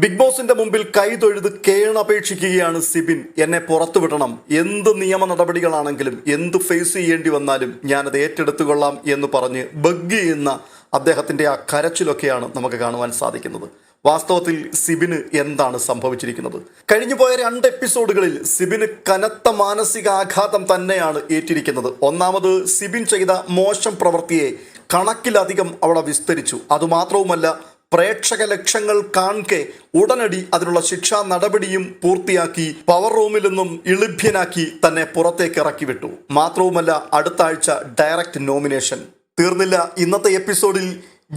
Big ബോസിന്റെ മുമ്പിൽ കൈതൊഴുത് കേണപേക്ഷിക്കുകയാണ് സിബിൻ. എന്നെ പുറത്തുവിടണം. എന്ത് നിയമ നടപടികളാണെങ്കിലും എന്ത് ഫേസ് ചെയ്യേണ്ടി വന്നാലും ഞാനത് ഏറ്റെടുത്തുകൊള്ളാം എന്ന് പറഞ്ഞ് ബഗ് ചെയ്യുന്ന അദ്ദേഹത്തിന്റെ ആ കരച്ചിലൊക്കെയാണ് നമുക്ക് കാണുവാൻ സാധിക്കുന്നത്. വാസ്തവത്തിൽ സിബിന് എന്താണ് സംഭവിച്ചിരിക്കുന്നത്? കഴിഞ്ഞുപോയ രണ്ട് എപ്പിസോഡുകളിൽ സിബിന് കനത്ത മാനസികാഘാതം തന്നെയാണ് ഏറ്റിരിക്കുന്നത്. ഒന്നാമത് സിബിൻ ചെയ്ത മോശം പ്രവൃത്തിയെ കണക്കിലധികം അവിടെ വിസ്തരിച്ചു. അതുമാത്രവുമല്ല പ്രേക്ഷക ലക്ഷ്യങ്ങൾ കാൺകെ ഉടനടി അതിനുള്ള ശിക്ഷാ നടപടിയും പൂർത്തിയാക്കി പവർ റൂമിൽ നിന്നും ഇളിഭ്യനാക്കി തന്നെ പുറത്തേക്ക് ഇറക്കി വിട്ടു മാത്രവുമല്ല അടുത്ത ആഴ്ച ഡയറക്റ്റ് നോമിനേഷൻ തീർന്നില്ല ഇന്നത്തെ എപ്പിസോഡിൽ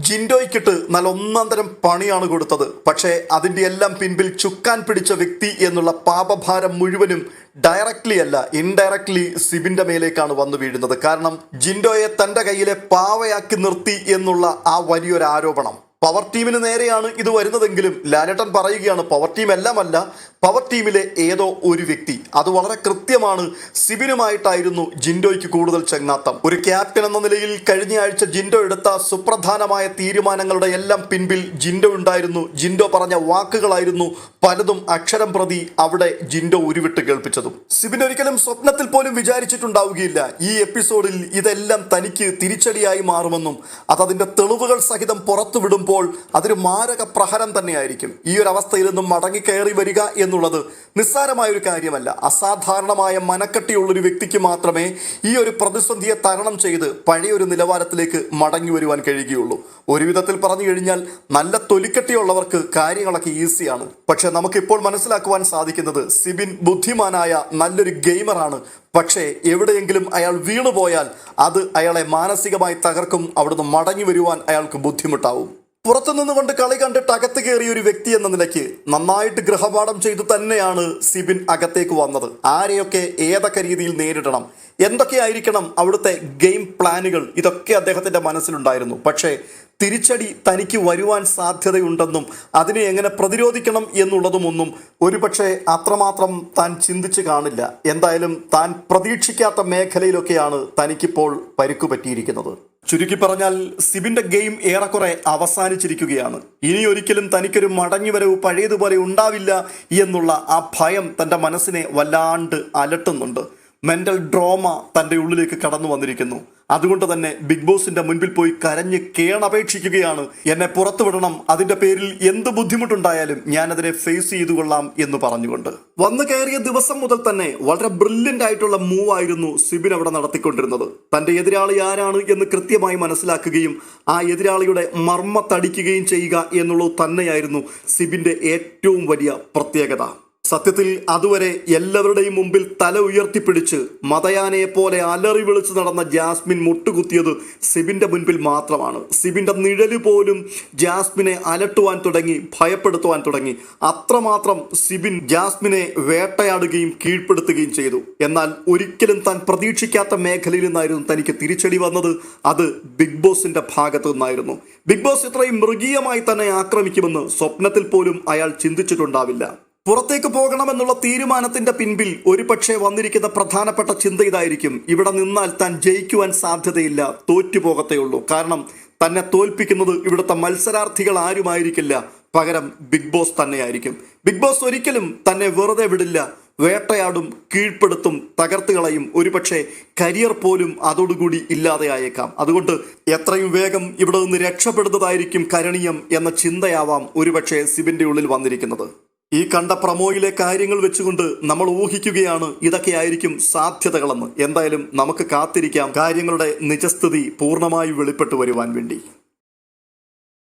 ജിൻഡോയ്ക്കിട്ട് നല്ല ഒന്നാം തരം പണിയാണ് കൊടുത്തത്. പക്ഷേ അതിന്റെ എല്ലാം പിൻപിൽ ചുക്കാൻ പിടിച്ച വ്യക്തി എന്നുള്ള പാപഭാരം മുഴുവനും ഡയറക്ട്ലി അല്ല ഇൻഡയറക്ട്ലി സിബിന്റെ മേലേക്കാണ് വന്നു വീഴുന്നത്. കാരണം ജിൻഡോയെ തന്റെ കയ്യിലെ പാവയാക്കി നിർത്തി എന്നുള്ള ആ വലിയൊരു ആരോപണം. പവർ ടീമിന് നേരെയാണ് ഇത് വരുന്നതെങ്കിലും ലാലട്ടൻ പറയുകയാണ് പവർ ടീം എല്ലാമല്ല പവർ ടീമിലെ ഏതോ ഒരു വ്യക്തി. അത് വളരെ കൃത്യമാണ്. സിബിനുമായിട്ടായിരുന്നു ജിൻഡോയ്ക്ക് കൂടുതൽ ചങ്ങാത്തം. ഒരു ക്യാപ്റ്റൻ എന്ന നിലയിൽ കഴിഞ്ഞ ആഴ്ച ജിൻഡോ എടുത്ത സുപ്രധാനമായ തീരുമാനങ്ങളുടെ എല്ലാം പിൻപിൽ ജിൻഡോ ഉണ്ടായിരുന്നു. ജിൻഡോ പറഞ്ഞ വാക്കുകളായിരുന്നു പലതും അക്ഷരം പ്രതി അവിടെ ജിൻഡോ ഉരുവിട്ട് കേൾപ്പിച്ചതും. സിബിൻ ഒരിക്കലും സ്വപ്നത്തിൽ പോലും വിചാരിച്ചിട്ടുണ്ടാവുകയില്ല. ഈ എപ്പിസോഡിൽ ഇതെല്ലാം തനിക്ക് തിരിച്ചടിയായി മാറുമെന്നും അതതിന്റെ തെളിവുകൾ സഹിതം പുറത്തു വിടുമ്പോൾ അതൊരു മാരക പ്രഹരം തന്നെയായിരിക്കും. ഈ ഒരു അവസ്ഥയിൽ നിന്നും മടങ്ങി കയറി വരിക എന്നുള്ളത് നിസ്സാരമായ ഒരു കാര്യമല്ല. അസാധാരണമായ മനക്കെട്ടിയുള്ളൊരു വ്യക്തിക്ക് മാത്രമേ ഈ ഒരു പ്രതിസന്ധിയെ തരണം ചെയ്ത് പഴയ ഒരു നിലവാരത്തിലേക്ക് മടങ്ങി വരുവാൻ കഴിയുകയുള്ളൂ. ഒരു വിധത്തിൽ പറഞ്ഞു കഴിഞ്ഞാൽ നല്ല തൊലിക്കെട്ടിയുള്ളവർക്ക് കാര്യങ്ങളൊക്കെ ഈസിയാണ്. പക്ഷെ നമുക്കിപ്പോൾ മനസ്സിലാക്കുവാൻ സാധിക്കുന്നത് സിബിൻ ബുദ്ധിമാനായ നല്ലൊരു ഗെയിമറാണ്. പക്ഷേ എവിടെയെങ്കിലും അയാൾ വീണുപോയാൽ അത് അയാളെ മാനസികമായി തകർക്കും അവിടുന്ന് മടങ്ങി വരുവാൻ അയാൾക്ക് ബുദ്ധിമുട്ടാവും. പുറത്തു നിന്നുകൊണ്ട് കളി കണ്ടിട്ട് അകത്ത് കയറിയ ഒരു വ്യക്തി എന്ന നിലയ്ക്ക് നന്നായിട്ട് ഗൃഹപാഠം ചെയ്തു തന്നെയാണ് സിബിൻ അകത്തേക്ക് വന്നത്. ആരെയൊക്കെ ഏതൊക്കെ രീതിയിൽ നേരിടണം എന്തൊക്കെയായിരിക്കണം അവിടുത്തെ ഗെയിം പ്ലാനുകൾ ഇതൊക്കെ അദ്ദേഹത്തിന്റെ മനസ്സിലുണ്ടായിരുന്നു. പക്ഷേ തിരിച്ചടി തനിക്ക് വരുവാൻ സാധ്യതയുണ്ടെന്നും അതിനെ എങ്ങനെ പ്രതിരോധിക്കണം എന്നുള്ളതുമൊന്നും ഒരുപക്ഷെ അത്രമാത്രം താൻ ചിന്തിച്ച് കാണില്ല. എന്തായാലും താൻ പ്രതീക്ഷിക്കാത്ത മേഖലയിലൊക്കെയാണ് തനിക്കിപ്പോൾ പരിക്കു പറ്റിയിരിക്കുന്നത്. ചുരുക്കി പറഞ്ഞാൽ സിബിന്റെ ഗെയിം ഏറെക്കുറെ അവസാനിച്ചിരിക്കുകയാണ്. ഇനി ഒരിക്കലും തനിക്കൊരു മടങ്ങിവരവ് പഴയതുപോലെ ഉണ്ടാവില്ല എന്നുള്ള ആ ഭയം തന്റെ മനസ്സിനെ വല്ലാണ്ട് അലട്ടുന്നുണ്ട്. മെന്റൽ ഡ്രോമ തന്റെ ഉള്ളിലേക്ക് കടന്നു വന്നിരിക്കുന്നു. അതുകൊണ്ട് തന്നെ ബിഗ് ബോസിന്റെ മുൻപിൽ പോയി കരഞ്ഞ് കേണപേക്ഷിക്കുകയാണ്. എന്നെ പുറത്തുവിടണം അതിന്റെ പേരിൽ എന്ത് ബുദ്ധിമുട്ടുണ്ടായാലും ഞാൻ അതിനെ ഫേസ് ചെയ്തു കൊള്ളാം എന്ന് പറഞ്ഞുകൊണ്ട്. വന്നു കയറിയ ദിവസം മുതൽ തന്നെ വളരെ ബ്രില്യന്റ് ആയിട്ടുള്ള മൂവ് ആയിരുന്നു സിബിൻ അവിടെ നടത്തിക്കൊണ്ടിരുന്നത്. തന്റെ എതിരാളി ആരാണ് എന്ന് കൃത്യമായി മനസ്സിലാക്കുകയും ആ എതിരാളിയുടെ മർമ്മത്തടിക്കുകയും ചെയ്യുക എന്നുള്ളത് തന്നെയായിരുന്നു സിബിന്റെ ഏറ്റവും വലിയ പ്രത്യേകത. സത്യത്തിൽ അതുവരെ എല്ലാവരുടെയും മുമ്പിൽ തല ഉയർത്തിപ്പിടിച്ച് മതയാനയെ പോലെ അലറി വിളിച്ച് നടന്ന ജാസ്മിൻ മുട്ടുകുത്തിയത് സിബിന്റെ മുൻപിൽ മാത്രമാണ്. സിബിന്റെ നിഴൽ പോലും ജാസ്മിനെ അലട്ടുവാൻ തുടങ്ങി ഭയപ്പെടുത്തുവാൻ തുടങ്ങി. അത്രമാത്രം സിബിൻ ജാസ്മിനെ വേട്ടയാടുകയും കീഴ്പ്പെടുത്തുകയും ചെയ്തു. എന്നാൽ ഒരിക്കലും താൻ പ്രതീക്ഷിക്കാത്ത മേഖലയിൽ നിന്നായിരുന്നു തനിക്ക് തിരിച്ചടി വന്നത്. അത് ബിഗ് ബോസിന്റെ ഭാഗത്തു നിന്നായിരുന്നു. ബിഗ് ബോസ് ഇത്രയും മൃഗീയമായി തന്നെ ആക്രമിക്കുമെന്ന് സ്വപ്നത്തിൽ പോലും അയാൾ ചിന്തിച്ചിട്ടുണ്ടാവില്ല. പുറത്തേക്ക് പോകണമെന്നുള്ള തീരുമാനത്തിന്റെ പിൻപിൽ ഒരുപക്ഷെ വന്നിരിക്കുന്ന പ്രധാനപ്പെട്ട ചിന്ത ഇതായിരിക്കും. ഇവിടെ നിന്നാൽ താൻ ജയിക്കുവാൻ സാധ്യതയില്ല. തോറ്റുപോകത്തേയുള്ളൂ. കാരണം തന്നെ തോൽപ്പിക്കുന്നത് ഇവിടുത്തെ മത്സരാർത്ഥികൾ ആരുമായിരിക്കില്ല. പകരം ബിഗ് ബോസ് തന്നെയായിരിക്കും. ബിഗ് ബോസ് ഒരിക്കലും തന്നെ വെറുതെ വിടില്ല. വേട്ടയാടും കീഴ്പ്പെടുത്തും തകർത്തുകളയും ഒരുപക്ഷെ കരിയർ പോലും അതോടുകൂടി ഇല്ലാതെയായേക്കാം അതുകൊണ്ട് എത്രയും വേഗം ഇവിടെ നിന്ന് രക്ഷപ്പെടുന്നതായിരിക്കും കരണീയം എന്ന ചിന്തയാവാം ഒരുപക്ഷെ സിബിന്റെ ഉള്ളിൽ വന്നിരിക്കുന്നത്. ഈ കണ്ട പ്രമോയിലെ കാര്യങ്ങൾ വെച്ചുകൊണ്ട് നമ്മൾ ഊഹിക്കുകയാണ് ഇതൊക്കെയായിരിക്കും സാധ്യതകളെന്ന്. എന്തായാലും നമുക്ക് കാത്തിരിക്കാം. കാര്യങ്ങളുടെ നിജസ്ഥിതി പൂർണമായി വെളിപ്പെട്ടു വരുവാൻ വേണ്ടി.